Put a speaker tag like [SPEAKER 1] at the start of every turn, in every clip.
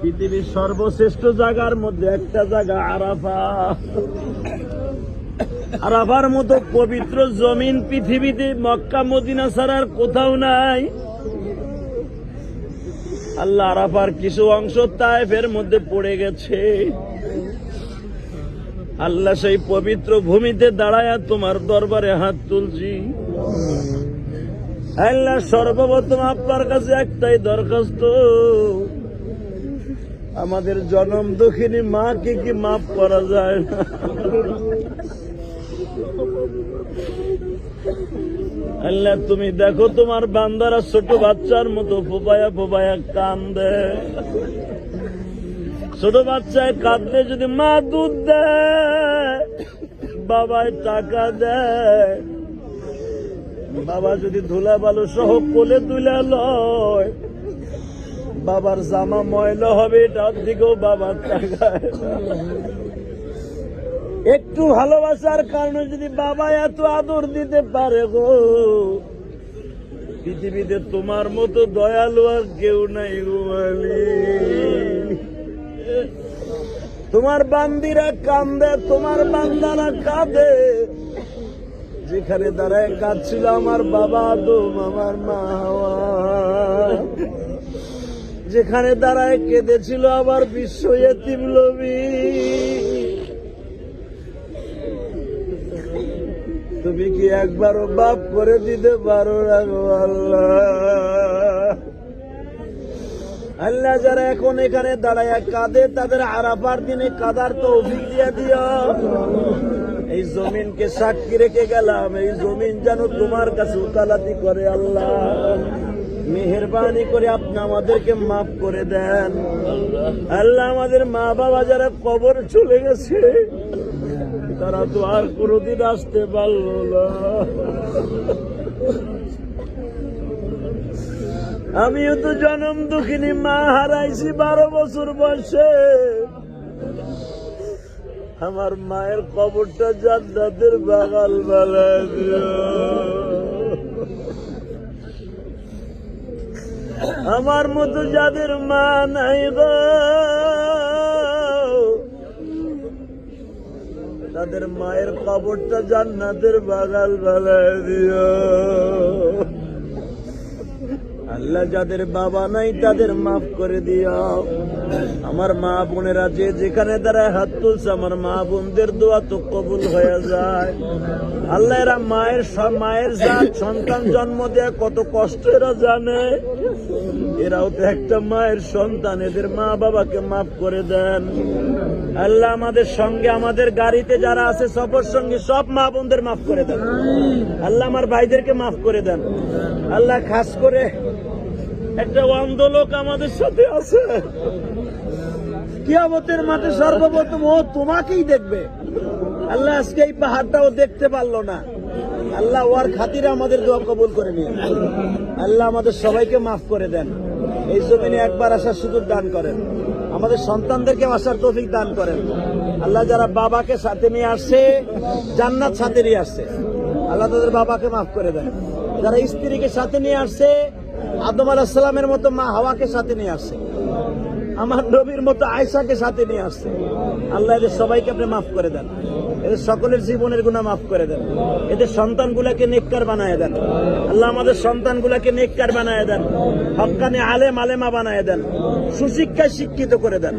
[SPEAKER 1] পৃথিবীর সর্বশ্রেষ্ঠ জায়গার মধ্যে একটা জায়গা, আরাফা। আরাফার মতো পবিত্র জমিন পৃথিবীতে মক্কা, মদিনা ছাড়ার কোথাও নাই। আল্লাহ আরাফার কিছু অংশ তাইফের মধ্যে পড়ে গেছে। আল্লাহ সেই পবিত্র ভূমিতে দাঁড়ায় তোমার দরবারে হাত তুলছি। আল্লাহ সর্বপ্রথম আপনার কাছে একটাই দরখাস্ত। আমাদের জনম দক্ষিণী মাকে কি মাফ করা যায় না? আল্লাহ, তুমি দেখো তোমার বান্দারা ছোট বাচ্চার মতো ফোপায়া ফোপায়া কান্দে। ছোট বাচ্চায় কাঁদলে যদি মা দুধ দেয়, বাবায় টাকা দেয়। বাবা যদি ধুলা বালু সহ কোলে তুলে লয় বাবার জামা ময়লা হবে এটার দিকেও বাবার একটু ভালোবাসার কারণে যদি বাবা এত আদর দিতে পারে গো। পৃথিবীতে তোমার মতো দয়ালু আর কেউ নাই গো তোমার বান্দিরা কান্দে, তোমার বান্দারা কাঁদে। যেখানে দাঁড়ায় কাঁদছিল আমার বাবা, আদম আমার মা। যেখানে দাঁড়ায় কেঁদেছিল আবার বিশ্ব লবি তুমি কি একবারও বাপ করে দিতে পারো আল্লাহ? আল্লাহ যারা এখন এখানে দাঁড়ায় কাঁদে, তাদের আরাফার দিনে কাদার তো অভিজ্ঞা দিও। এই জমিনকে সাক্ষী রেখে গেলাম, এই জমিন যেন তোমার কাছে উকালাতি করে আল্লাহ। মেহরবানি করে আপনি আমাদেরকে মাফ করে দেন। আল্লাহ আমাদের মা বাবা যারা কবর চলে গেছে, তারা তো আর কোনোদিন আসতে পারল না। আমিও তো জনম দুঃখিনী, মা হারাইছি বারো বছর বয়সে। আমার মায়ের কবরটা জান্নাতের বাগাল বালায় আমার মতো যাদের মা নাই তাদের মায়ের কবরটা জান্নাতের বাগাল বালায় দিও। আল্লাহ যাদের বাবা নাই, তাদের মাফ করে দিও। আমার মা বোনেরা যে যেখানে দাঁড়ায় হাত তুলছে, আমার মা বোনদের দোয়া তো কবুল হয়ে যায়। আল্লাহ এরা মায়ের মায়ের জাত, সন্তান জন্ম দেয়, কত কষ্ট এরা জানে। এরাও তো একটা মায়ের সন্তান, এদের মা বাবাকে মাফ করে দেন। আল্লাহ আমাদের সঙ্গে, আমাদের গাড়িতে যারা আছে, সফর সঙ্গে, সব মা বোনদের মাফ করে দেন। আল্লাহ আমার ভাইদেরকে মাফ করে দেন। আল্লাহ খাস করে একটা অন্ধ লোক আমাদের সাথে আছে। কিয়ামতের মাঠে সর্বপ্রথম ও তোমাকেই দেখবে। আল্লাহ আজকে এই পাহাড়টা ও দেখতে পারল না। আল্লাহ ওয়ার খাতিরে আমাদের দোয়া কবুল করে নিন আল্লাহ আমাদের সবাইকে মাফ করে দেন। এই জমিনে একবার আসার সুযোগ দান করেন। আমাদের সন্তানদেরকে আসার তৌফিক দান করেন। আল্লাহ যারা বাবাকে সাথে নিয়ে আসছে, জান্নাত সাথে নিয়ে আসছে, আল্লাহ তাদের বাবাকে মাফ করে দেন। যারা স্ত্রীকে সাথে নিয়ে আসছে আদম আলাহিসাল্লামের মতো মা হাওয়াকে সাথে নিয়ে আসছে। আমার নবীর মতো আয়সাকে সাথে নিয়ে আসছে। আল্লাহ এদের সবাইকে আপনি মাফ করে দেন। এদের সকলের জীবনের গুণা মাফ করে দেন। এদের সন্তানগুলাকে নেককার বানায় দেন। আল্লাহ আমাদের সন্তানগুলাকে নেককার বানায় দেন। হকানে আলেম আলেমা বানায় দেন। সুশিক্ষায় শিক্ষিত করে দেন।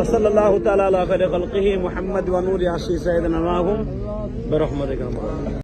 [SPEAKER 1] ওসল্লাহ তালা আলা খাইরি খালকিহি মুহাম্মদ ওয়া নূরি আশি সাইয়্যিদিনা মাহুম বিরহমাতিকা